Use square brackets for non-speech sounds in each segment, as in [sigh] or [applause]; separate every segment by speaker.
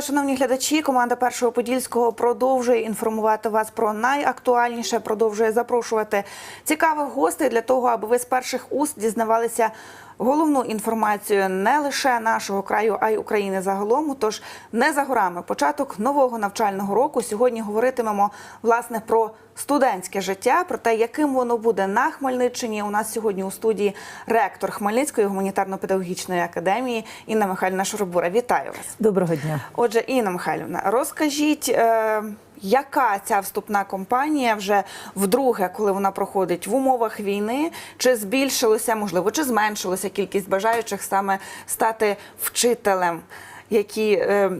Speaker 1: Вас, шановні глядачі. Команда першого подільського продовжує інформувати вас про найактуальніше. Продовжує запрошувати цікавих гостей для того, аби ви з перших уст дізнавалися головну інформацію не лише нашого краю, а й України загалом. Тож не за горами початок нового навчального року. Сьогодні говоритимемо власне про студентське життя, про те, яким воно буде на Хмельниччині. У нас сьогодні у студії ректор Хмельницької гуманітарно-педагогічної академії Інна Михайлівна Шоробура. Вітаю вас.
Speaker 2: Доброго дня.
Speaker 1: Отже, Інна Михайлівна, розкажіть, е, яка ця вступна компанія вже вдруге, коли вона проходить в умовах війни? Чи збільшилося, можливо, чи зменшилося кількість бажаючих саме стати вчителем? Які е,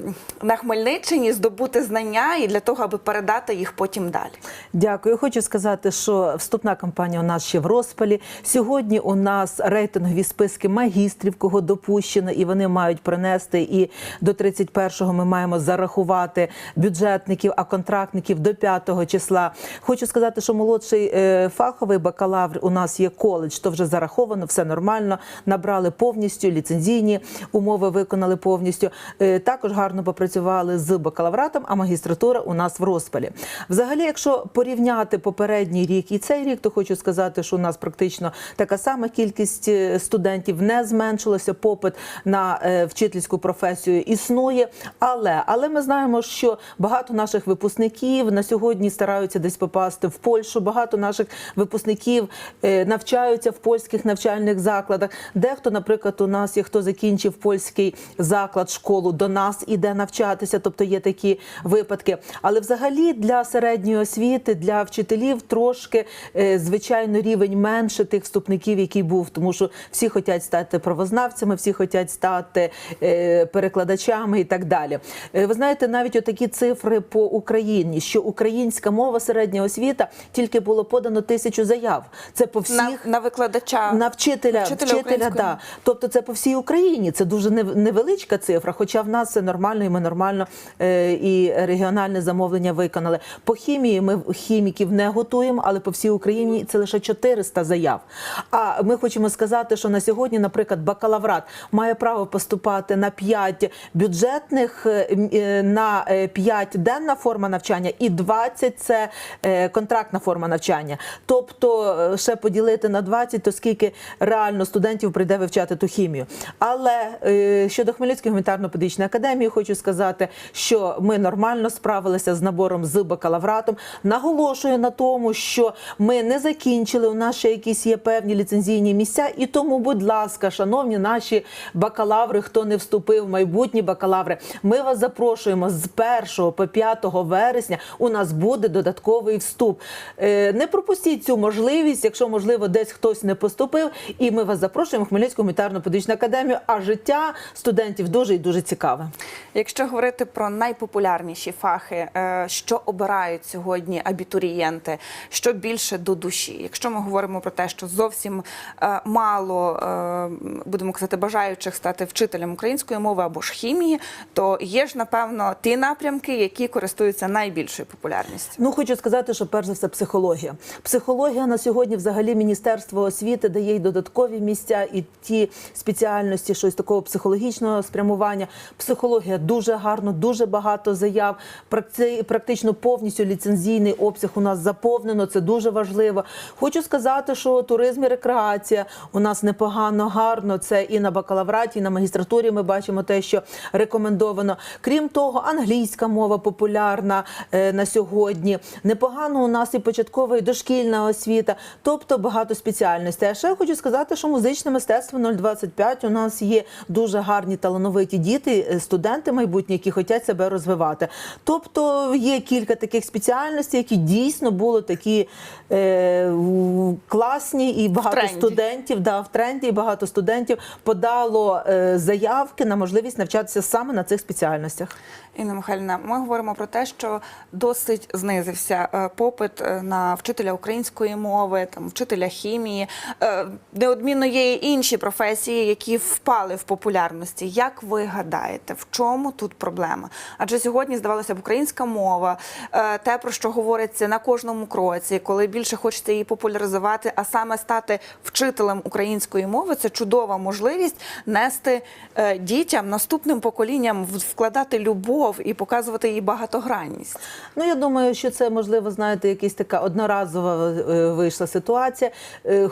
Speaker 1: на Хмельниччині здобути знання і для того, аби передати їх потім далі.
Speaker 2: Дякую. Хочу сказати, що вступна кампанія у нас ще в розпалі. Сьогодні у нас рейтингові списки магістрів, кого допущено, і вони мають принести. І до 31-го ми маємо зарахувати бюджетників, а контрактників до 5-го числа. Хочу сказати, що молодший е, фаховий бакалавр у нас є коледж, то вже зараховано, все нормально. Набрали повністю ліцензійні умови, виконали повністю. Е, Також гарно попрацювали з бакалавратом, а магістратура у нас в розпалі. Взагалі, якщо порівняти попередній рік і цей рік, то хочу сказати, що у нас практично така сама кількість е, студентів не зменшилося. Попит на е, вчительську професію існує. Але але ми знаємо, що багато наших випускників на сьогодні стараються десь попасти в Польщу. Багато наших випускників навчаються в польських навчальних закладах. Дехто, наприклад, у нас є хто закінчив польський заклад, школу до нас іде навчатися, тобто є такі випадки. Але взагалі для середньої освіти, для вчителів трошки е, звичайно рівень менше тих вступників, який був, тому що всі хочуть стати правознавцями, всі хочуть стати е, перекладачами і так далі. Е, Ви знаєте, навіть отакі цифри по Україні, що українська мова середня освіта тільки було подано тисячу заяв. Це по всіх
Speaker 1: На, на викладача
Speaker 2: на вчителя,
Speaker 1: Вчителя
Speaker 2: вчителя, да. Тобто це по всій Україні. Це дуже невеличка цифра, хоча в нас це нормально, і ми нормально е, і регіональне замовлення виконали. По хімії ми хіміків не готуємо, але по всій Україні це лише 400 заяв. А ми хочемо сказати, що на сьогодні, наприклад, бакалаврат має право поступати на 5 бюджетних, е, е, на 5 денна форма навчання і 20 – це контрактна форма навчання. Тобто ще поділити на 20, то скільки реально студентів прийде вивчати ту хімію. Але щодо Хмельницької гуманітарно-педагогічної академії, хочу сказати, що ми нормально справилися з набором з бакалавратом. Наголошую на тому, що ми не закінчили. У нас ще якісь є певні ліцензійні місця. І тому, будь ласка, шановні наші бакалаври, хто не вступив, майбутні бакалаври, ми вас запрошуємо з 1 по 5 вересня. У нас буде додатковий вступ. Е, Не пропустіть цю можливість, якщо можливо десь хтось не поступив. І ми вас запрошуємо в Хмельницьку гуманітарну педагогічну академію. А життя студентів дуже і дуже цікаве.
Speaker 1: Якщо говорити про найпопулярніші фахи, е, що обирають сьогодні абітурієнти, що більше до душі? Якщо ми говоримо про те, що зовсім е, мало е, будемо казати бажаючих стати вчителем української мови або ж хімії, то є ж напевно ті напрямки, які користуються найбільшою популярністю.
Speaker 2: Ну хочу сказати, що перш за все психологія. Психологія на сьогодні, взагалі, міністерство освіти дає й додаткові місця, і ті спеціальності, щось такого психологічного спрямування. Психологія дуже гарно, дуже багато заяв. Практи- Практично повністю ліцензійний обсяг у нас заповнено. Це дуже важливо. Хочу сказати, що туризм і рекреація у нас непогано, гарно. Це і на бакалавраті, і на магістратурі. Ми бачимо те, що рекомендовано. Крім того, англійська мова популярна е, на сьогодні. Непогано у нас і початкова, і дошкільна освіта, тобто багато спеціальностей. А ще хочу сказати, що музичне мистецтво 025 у нас є дуже гарні талановиті діти, е, студенти майбутні, які хочуть себе розвивати. Тобто є кілька таких спеціальностей, які дійсно були такі е, класні і багато студентів да, в тренді, і багато студентів подало е, заявки на можливість навчатися саме на цих спеціальностях.
Speaker 1: Інна Михайлівна, ми говоримо про те, що досить знизився е, попит е, на вчителя української мови, там вчителя хімії. Неодмінно є і інші професії, які впали в популярності. Як ви гадаєте, в чому тут проблема? Адже сьогодні здавалося б, українська мова, е, те про що говориться на кожному кроці, коли більше хочеться її популяризувати, а саме стати вчителем української мови, це чудова можливість нести е, дітям, наступним поколінням вкладати любов і показувати її багатогранність.
Speaker 2: Ну, я думаю, що це можливо, знаєте, якась така одноразова е, вийшла ситуація.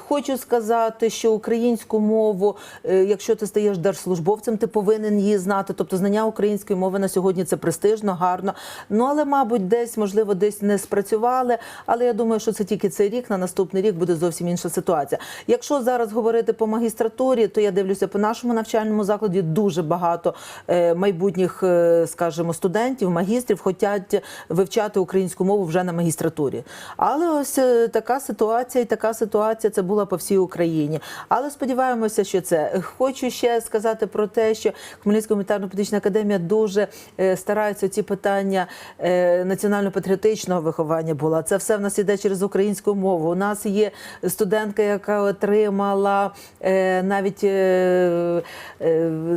Speaker 2: Хочу сказати, що українську мову, якщо ти стаєш держслужбовцем, ти повинен її знати. Тобто знання української мови на сьогодні це престижно, гарно. Ну але, мабуть, десь можливо десь не спрацювали. Але я думаю, що це тільки цей рік. На наступний рік буде зовсім інша ситуація. Якщо зараз говорити по магістратурі, то я дивлюся по нашому навчальному закладі дуже багато е, майбутніх, е, скажімо, студентів, магістрів хочуть вивчати українську мову вже на магістратурі. Але ось е, така ситуація, і така ситуація це була по всій Україні. Але сподіваємося, що це хочу ще сказати про те, що Хмельницька гуманітарно-політична академія дуже е, старається ці питання е, національно-патріотичного виховання була. Це все в нас іде через українську мову. У нас є студентка, яка отримала е, навіть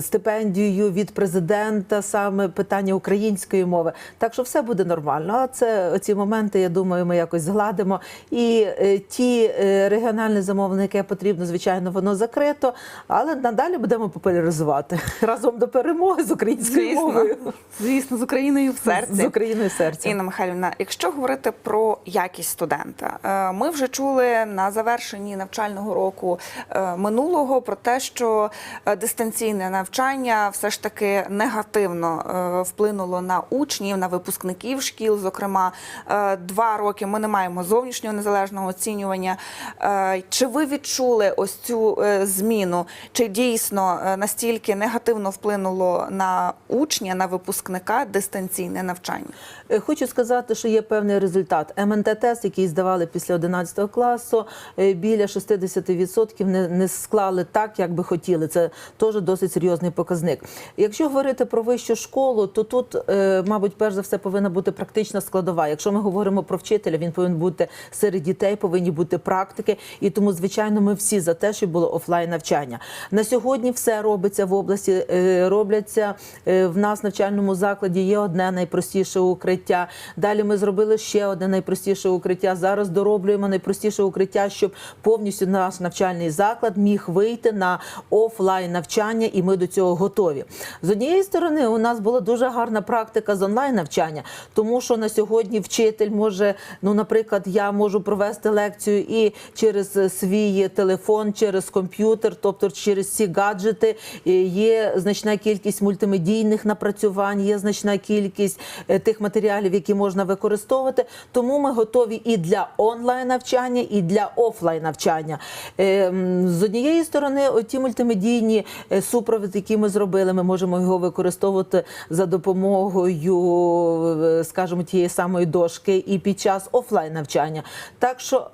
Speaker 2: стипендію від президента саме питання української мови. Так що все буде нормально. А це ці моменти, я думаю, ми якось згладимо. І ті регіональні замовлення, яке потрібно, звичайно, воно закрито. Але надалі будемо популяризувати [laughs] разом до перемоги з українською мовою.
Speaker 1: звісно, з Україною в серці.
Speaker 2: З Україною в серці.
Speaker 1: Інна Михайлівна, якщо говорити про якість студента, е, ми вже чули на завершенні навчального року е, минулого про те, що е, дистанційне навчання все ж таки негативно вплинуло на учнів, на випускників шкіл. Зокрема, два роки ми не маємо зовнішнього незалежного оцінювання. Чи ви відчули ось цю зміну? Чи дійсно настільки негативно вплинуло на учня, на випускника дистанційне навчання?
Speaker 2: Е, Хочу сказати, що є певний результат. МНТ-тест, який здавали після 11 класу, е, біля 60% не, склали так, як би хотіли. Це теж досить серйозний показник. Якщо говорити про вищу школу, то тут, е, мабуть, перш за все повинна бути практична складова. Якщо ми говоримо про вчителя, він повинен бути серед дітей, повинні бути практики. І тому, звичайно, ми всі за те, щоб було офлайн навчання. На сьогодні все робиться в області, робляться в нас в навчальному закладі. Є одне найпростіше укриття. Далі ми зробили ще одне найпростіше укриття. Зараз дороблюємо найпростіше укриття, щоб повністю наш навчальний заклад міг вийти на офлайн навчання, і ми до цього готові. З однієї сторони, у нас була дуже гарна практика з онлайн навчання, тому що на сьогодні вчитель може, ну, наприклад, я можу провести лекцію і через свій телефон, через комп'ютер, тобто через ці гаджети. Є значна кількість мультимедійних напрацювань, є значна кількість е, тих матеріалів, які можна використовувати. Тому ми готові і для онлайн навчання, і для офлайн навчання. Е, З однієї сторони, ті мультимедійні е, супровід, які ми зробили, ми можемо його використовувати за допомогою, е, скажімо, тієї самої дошки і під час офлайн навчання. Так що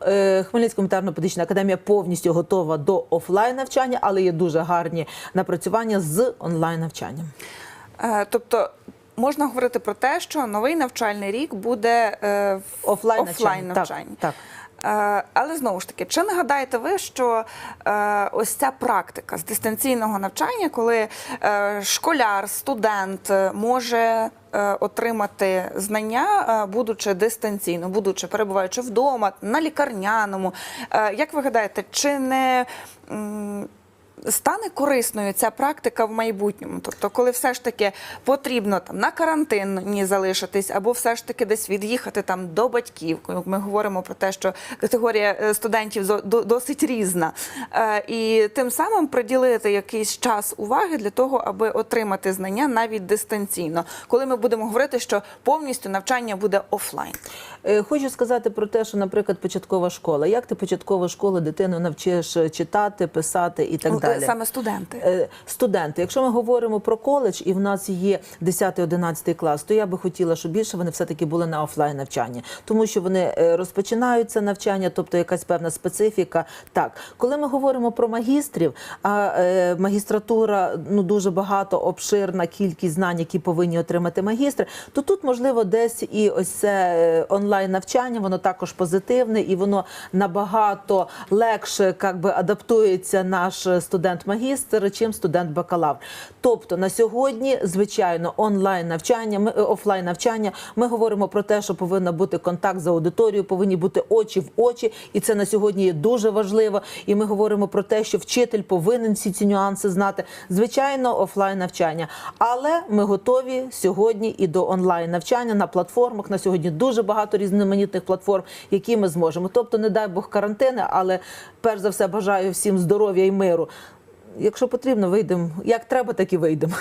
Speaker 2: Хмельницька гуманітарно-педагогічна академія повністю готова до офлайн навчання, але є дуже гарні напрацювання з онлайн навчанням.
Speaker 1: Тобто можна говорити про те, що новий навчальний рік буде е,
Speaker 2: Офлайн
Speaker 1: офлайн
Speaker 2: навчання.
Speaker 1: навчання.
Speaker 2: Так,
Speaker 1: Е, Але знову ж таки, чи не гадаєте ви, що е, ось ця практика з дистанційного навчання, коли е, школяр, студент може отримати знання, будучи дистанційно, будучи перебуваючи вдома, на лікарняному, як ви гадаєте, чи не стане корисною ця практика в майбутньому? Тобто, коли все ж таки потрібно там на карантині залишитись, або все ж таки десь від'їхати там до батьків. Ми говоримо про те, що категорія е, студентів досить різна, Е, і тим самим приділити якийсь час уваги для того, аби отримати знання навіть дистанційно, коли ми будемо говорити, що повністю навчання буде офлайн.
Speaker 2: Е, Хочу сказати про те, що, наприклад, початкова школа. Як ти початкова школа дитину навчиш е, читати, писати і так
Speaker 1: Ну,
Speaker 2: далі?
Speaker 1: Саме студенти.
Speaker 2: Е, Студенти, якщо ми говоримо про коледж, і в нас є 10-11 клас, то я би хотіла, щоб більше вони все-таки були на офлайн навчанні, тому що вони е, розпочинаються навчання, тобто якась певна специфіка. Так, коли ми говоримо про магістрів, а е, магістратура ну дуже багато обширна кількість знань, які повинні отримати магістри, то тут можливо десь і ось це е, онлайн навчання, воно також позитивне і воно набагато легше как би адаптується наш студент студент-магістр, чим студент-бакалавр. Тобто на сьогодні, звичайно, онлайн навчання, ми офлайн навчання. Ми говоримо про те, що повинен бути контакт з аудиторією, повинні бути очі в очі, і це на сьогодні є дуже важливо. І ми говоримо про те, що вчитель повинен всі ці нюанси знати. Звичайно, офлайн навчання, але ми готові сьогодні і до онлайн навчання на платформах. На сьогодні дуже багато різноманітних платформ, які ми зможемо. Тобто, не дай Бог карантини, але перш за все бажаю всім здоров'я і миру. Якщо потрібно, вийдемо. Як треба, так і вийдемо.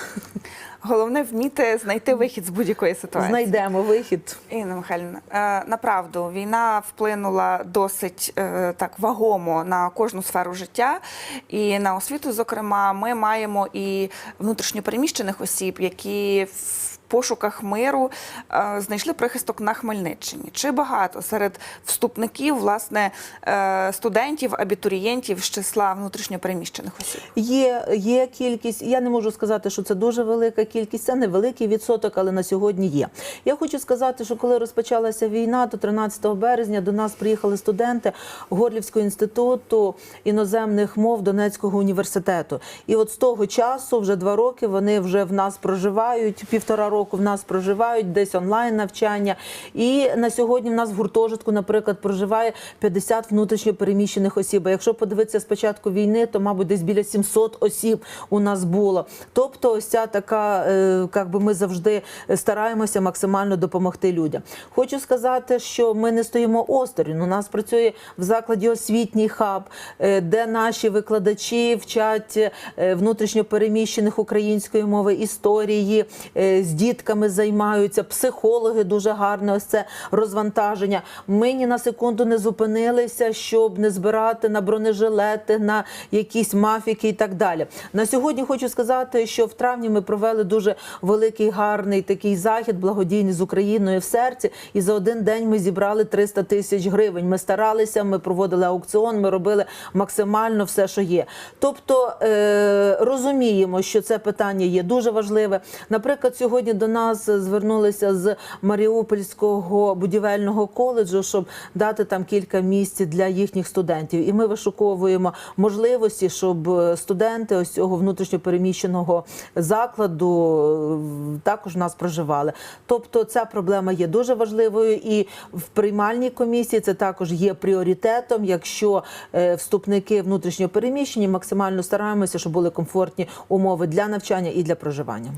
Speaker 1: Головне вміти знайти вихід з будь-якої ситуації.
Speaker 2: Знайдемо вихід.
Speaker 1: Інна Михайлівна, е, направду війна вплинула досить е, так вагомо на кожну сферу життя, і на освіту, зокрема, ми маємо і внутрішньопереміщених осіб, які пошуках миру е, знайшли прихисток на Хмельниччині. Чи багато серед вступників, власне, е, студентів, абітурієнтів з числа внутрішньопереміщених осіб?
Speaker 2: Є, є кількість. Я не можу сказати, що це дуже велика кількість. Це невеликий відсоток, але на сьогодні є. Я хочу сказати, що коли розпочалася війна, то 13 березня до нас приїхали студенти Горлівського інституту іноземних мов Донецького університету. І от з того часу, вже два роки, вони вже в нас проживають. Півтора року в нас проживають десь онлайн навчання. І на сьогодні в нас в гуртожитку, наприклад, проживає 50 внутрішньо переміщених осіб. А якщо подивитися з початку війни, то мабуть десь біля 700 осіб у нас було. Тобто, ось ця така, е, як би ми завжди стараємося максимально допомогти людям. Хочу сказати, що ми не стоїмо осторонь. У нас працює в закладі освітній хаб, е, де наші викладачі вчать е, внутрішньо переміщених української мови, історії, з дітками займаються, психологи дуже гарне ось це розвантаження. Ми ні на секунду не зупинилися, щоб не збирати на бронежилети, на якісь мафіки і так далі. На сьогодні хочу сказати, що в травні ми провели дуже великий гарний такий захід, благодійний з Україною в серці. І за один день ми зібрали 300 тисяч гривень. Ми старалися, ми проводили аукціон, ми робили максимально все, що є. Тобто е, розуміємо, що це питання є дуже важливе. Наприклад, сьогодні до нас звернулися з Маріупольського будівельного коледжу, щоб дати там кілька місць для їхніх студентів. І ми вишуковуємо можливості, щоб студенти ось цього внутрішньопереміщеного закладу е, також в нас проживали. Тобто, ця проблема є дуже важливою, і в приймальній комісії це також є пріоритетом. Якщо е, вступники внутрішньопереміщені, максимально стараємося, щоб були комфортні умови для навчання і для проживання.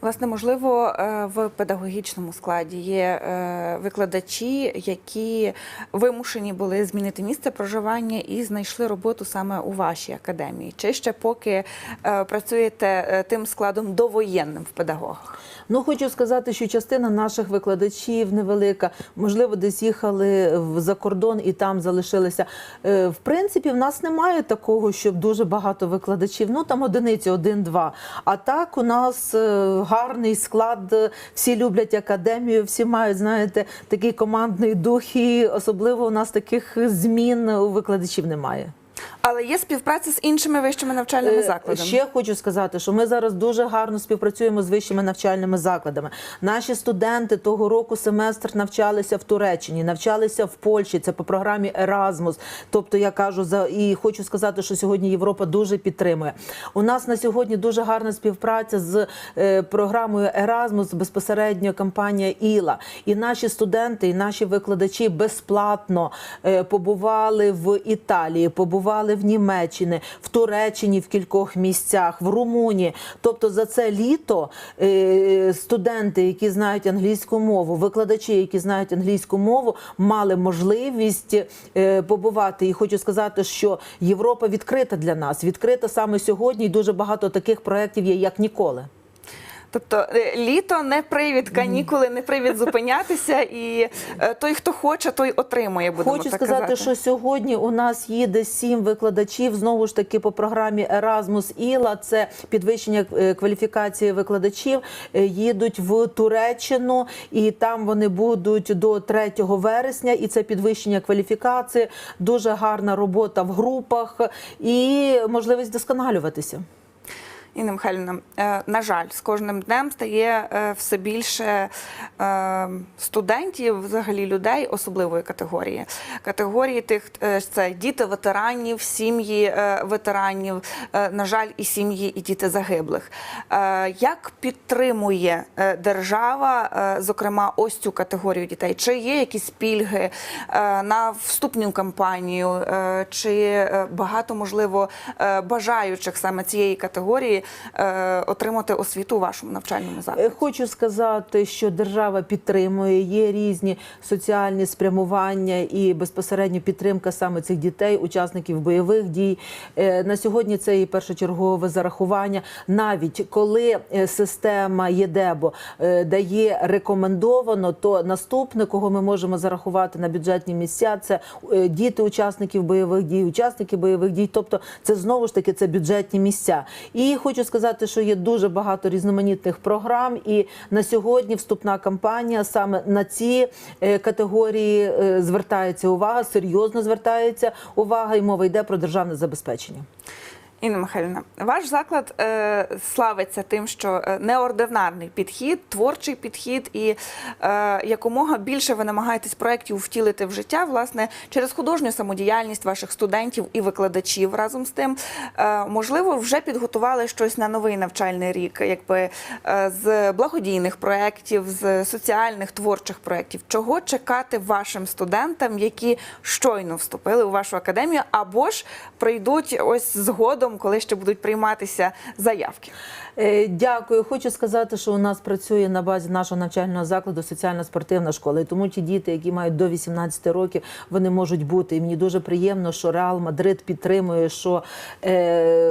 Speaker 1: Власне, можливо, е, в педагогічному складі є е, викладачі, які вимушені були змінити місце проживання і знайшли роботу саме у вашій академії. Чи ще поки е, працюєте тим складом довоєнним в педагогах?
Speaker 2: Ну, хочу сказати, що частина наших викладачів невелика, можливо, десь їхали за кордон і там залишилися. В принципі, в нас немає такого, щоб дуже багато викладачів. Ну там одиниці, один-два. А так у нас гарний склад. е, Всі люблять академію, всі мають, знаєте, такий командний дух, і особливо у нас таких змін у викладачів немає.
Speaker 1: Але є співпраця з іншими вищими навчальними
Speaker 2: Е,
Speaker 1: закладами.
Speaker 2: Ще хочу сказати, що ми зараз дуже гарно співпрацюємо з вищими навчальними закладами. Наші студенти того року семестр навчалися в Туреччині, навчалися в Польщі. Це по програмі Erasmus. Тобто я кажу за і хочу сказати, що сьогодні Європа дуже підтримує. У нас на сьогодні дуже гарна співпраця з е, програмою Erasmus, безпосередньо компанія Іла. І наші студенти, і наші викладачі безплатно е, побували в Італії, побували в Німеччині, в Туреччині в кількох місцях, в Румунії. Тобто за це літо е, студенти, які знають англійську мову, викладачі, які знають англійську мову, мали можливість е, побувати. І хочу сказати, що Європа відкрита для нас, відкрита саме сьогодні, і дуже багато таких проєктів є як ніколи.
Speaker 1: Тобто е, літо не привід, канікули не привід зупинятися, і е, той, хто хоче, той отримує. Будемо
Speaker 2: Хочу
Speaker 1: так
Speaker 2: сказати,
Speaker 1: казати.
Speaker 2: що сьогодні у нас їде сім викладачів. Знову ж таки, по програмі Erasmus Іла, це підвищення е, кваліфікації викладачів. Їдуть в Туреччину, і там вони будуть до 3 вересня. І це підвищення кваліфікації, дуже гарна робота в групах і можливість досконалюватися.
Speaker 1: Інна Михайлівна, е, на жаль, з кожним днем стає е, все більше е, студентів, взагалі людей особливої категорії. Категорії тих це діти ветеранів, сім'ї ветеранів, на жаль, і сім'ї, і діти загиблих. Як підтримує держава, зокрема, ось цю категорію дітей? Чи є якісь пільги на вступну кампанію, чи багато можливо бажаючих саме цієї категорії е, отримати освіту у вашому навчальному
Speaker 2: Е,
Speaker 1: закладі?
Speaker 2: Хочу сказати, що держава підтримує, є різні соціальні спрямування і безпосередньо підтримка саме цих дітей, учасників бойових дій. Е, На сьогодні це і першочергове зарахування. Навіть коли е, система ЄДЕБО е, дає рекомендовано, то наступне, кого ми можемо зарахувати на бюджетні місця, це е, діти учасників бойових дій, учасники бойових дій. Тобто, це знову ж таки це бюджетні місця. І хочу сказати, що є дуже багато різноманітних програм. І на сьогодні вступна кампанія саме на ці е, категорії е, звертається увага, серйозно звертається увага, і мова йде про державне забезпечення.
Speaker 1: Інна Михайлівна, ваш заклад е, славиться тим, що е, неординарний підхід, творчий підхід, і е, якомога більше ви намагаєтесь проєктів втілити в життя, власне, через художню самодіяльність ваших студентів і викладачів разом з тим. Е, можливо, вже підготували щось на новий навчальний рік, якби е, з благодійних проєктів, з соціальних творчих проєктів. Чого чекати вашим студентам, які щойно вступили у вашу академію, або ж прийдуть ось згодом, коли ще будуть прийматися заявки?
Speaker 2: Е, Дякую. Хочу сказати, що у нас працює на базі нашого навчального закладу соціально-спортивна школа. І тому ті діти, які мають до 18 років, вони можуть бути. І мені дуже приємно, що Реал Мадрид підтримує, що е,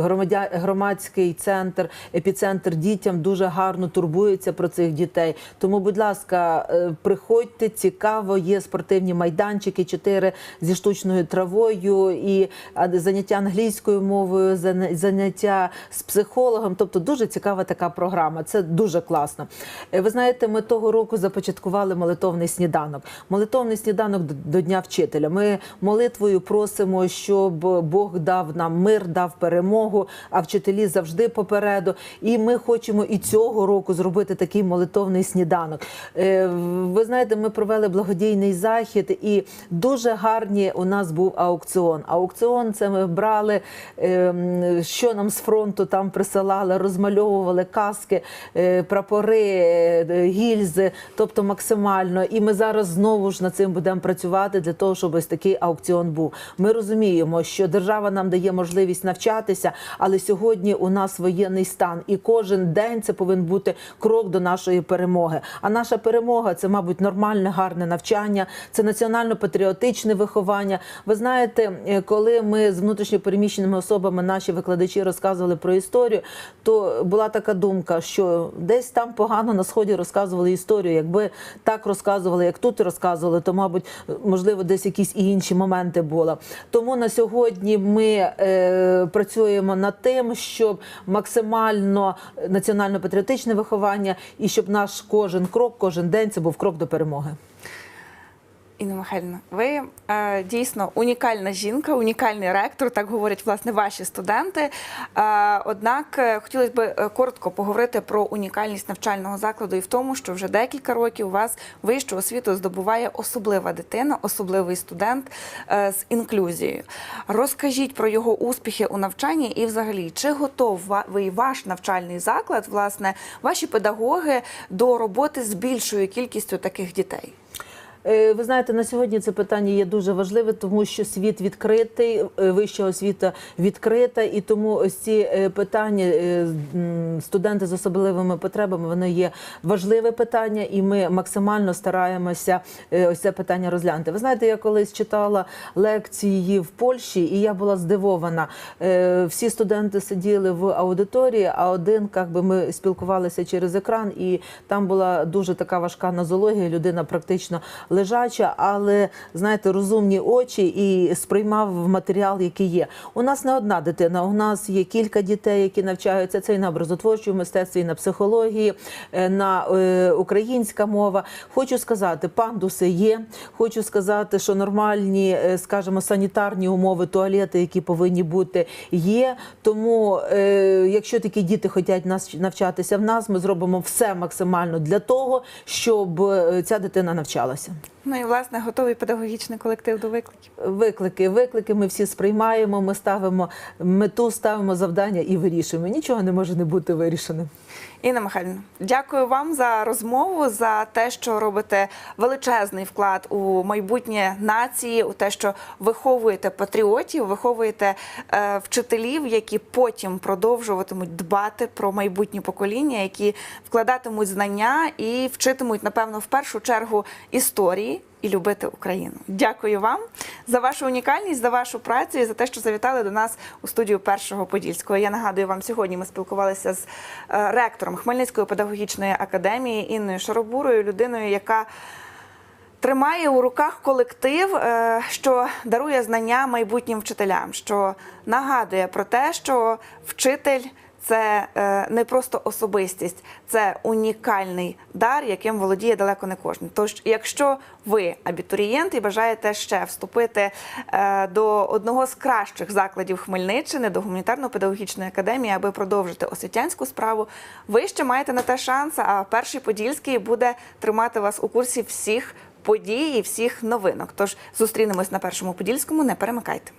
Speaker 2: громадя, громадський центр, епіцентр дітям дуже гарно турбується про цих дітей. Тому, будь ласка, е, приходьте, цікаво, є спортивні майданчики, чотири зі штучною травою, і заняття англійською мовою, заняття з психологом. Тобто дуже цікава така програма. Це дуже класно. Е, Ви знаєте, ми того року започаткували молитовний сніданок. Молитовний сніданок до- Дня вчителя. Ми молитвою просимо, щоб Бог дав нам мир, дав перемогу, а вчителі завжди попереду. І ми хочемо і цього року зробити такий молитовний сніданок. Е, Ви знаєте, ми провели благодійний захід, і дуже гарні у нас був аукціон. Аукціон це ми брали, що нам з фронту там присилали, розмальовували каски, е, прапори, е, гільзи, тобто максимально. І ми зараз знову ж над цим будемо працювати для того, щоб ось такий аукціон був. Ми розуміємо, що держава нам дає можливість навчатися, але сьогодні у нас воєнний стан, і кожен день це повинен бути крок до нашої перемоги. А наша перемога це, мабуть, нормальне, гарне навчання, це національно-патріотичне виховання. Ви знаєте, е, коли ми з внутрішньопереміщеними особами, наші викладачі розказували про історію, то була така думка, що десь там погано на сході розказували історію. Якби так розказували, як тут розказували, то мабуть, можливо, десь якісь і інші моменти було. Тому на сьогодні ми е, працюємо над тим, щоб максимально національно-патріотичне виховання і щоб наш кожен крок, кожен день це був крок до перемоги.
Speaker 1: Інна Михайлівна, ви е, дійсно унікальна жінка, унікальний ректор, так говорять власне ваші студенти. Е, однак е, хотілося б е, коротко поговорити про унікальність навчального закладу і в тому, що вже декілька років у вас вищу освіту здобуває особлива дитина, особливий студент е, з інклюзією. Розкажіть про його успіхи у навчанні і, взагалі, чи готовий ваш навчальний заклад, власне, ваші педагоги до роботи з більшою кількістю таких дітей?
Speaker 2: Е, Ви знаєте, на сьогодні це питання є дуже важливе, тому що світ відкритий, е, вища освіта відкрита, і тому ось ці е, питання студенти з особливими потребами вони є важливе питання, і ми максимально стараємося ось це питання розглянути. Ви знаєте, я колись читала лекції в Польщі, і я була здивована. Всі студенти сиділи в аудиторії, а один, як би ми спілкувалися через екран, і там була дуже така важка нозологія. Людина практично лежача, але знаєте, розумні очі і сприймав матеріал, який є. У нас не одна дитина. У нас є кілька дітей, які навчаються. Це і на образотворчому мистецтві, і на психології, е, на е, українська мова. Хочу сказати, пандуси є. Хочу сказати, що нормальні, е, скажімо, санітарні умови, туалети, які повинні бути, є. Тому, якщо такі діти хочуть нас навчатися в нас, ми зробимо все максимально для того, щоб ця дитина навчалася.
Speaker 1: Ну і власне готовий педагогічний колектив до викликів.
Speaker 2: Виклики, виклики ми всі сприймаємо. Ми ставимо мету, ставимо завдання і вирішуємо. Нічого не може не бути вирішеним.
Speaker 1: Інна Михайлівна, дякую вам за розмову, за те, що робите величезний вклад у майбутнє нації, у те, що виховуєте патріотів, виховуєте е, вчителів, які потім продовжуватимуть дбати про майбутнє покоління, які вкладатимуть знання і вчитимуть, напевно, в першу чергу історії. І любити Україну. Дякую вам за вашу унікальність, за вашу працю і за те, що завітали до нас у студію першого подільського. Я нагадую вам сьогодні. Ми спілкувалися з е, ректором Хмельницької педагогічної академії Інною Шаробурою, людиною, яка тримає у руках колектив, е, що дарує знання майбутнім вчителям, що нагадує про те, що вчитель. Це е, не просто особистість, це унікальний дар, яким володіє далеко не кожен. Тож, якщо ви абітурієнт і бажаєте ще вступити е, до одного з кращих закладів Хмельниччини, до гуманітарно-педагогічної академії, аби продовжити освітянську справу, ви ще маєте на те шанс. А перший подільський буде тримати вас у курсі всіх подій і всіх новинок. Тож зустрінемось на першому подільському. Не перемикайте.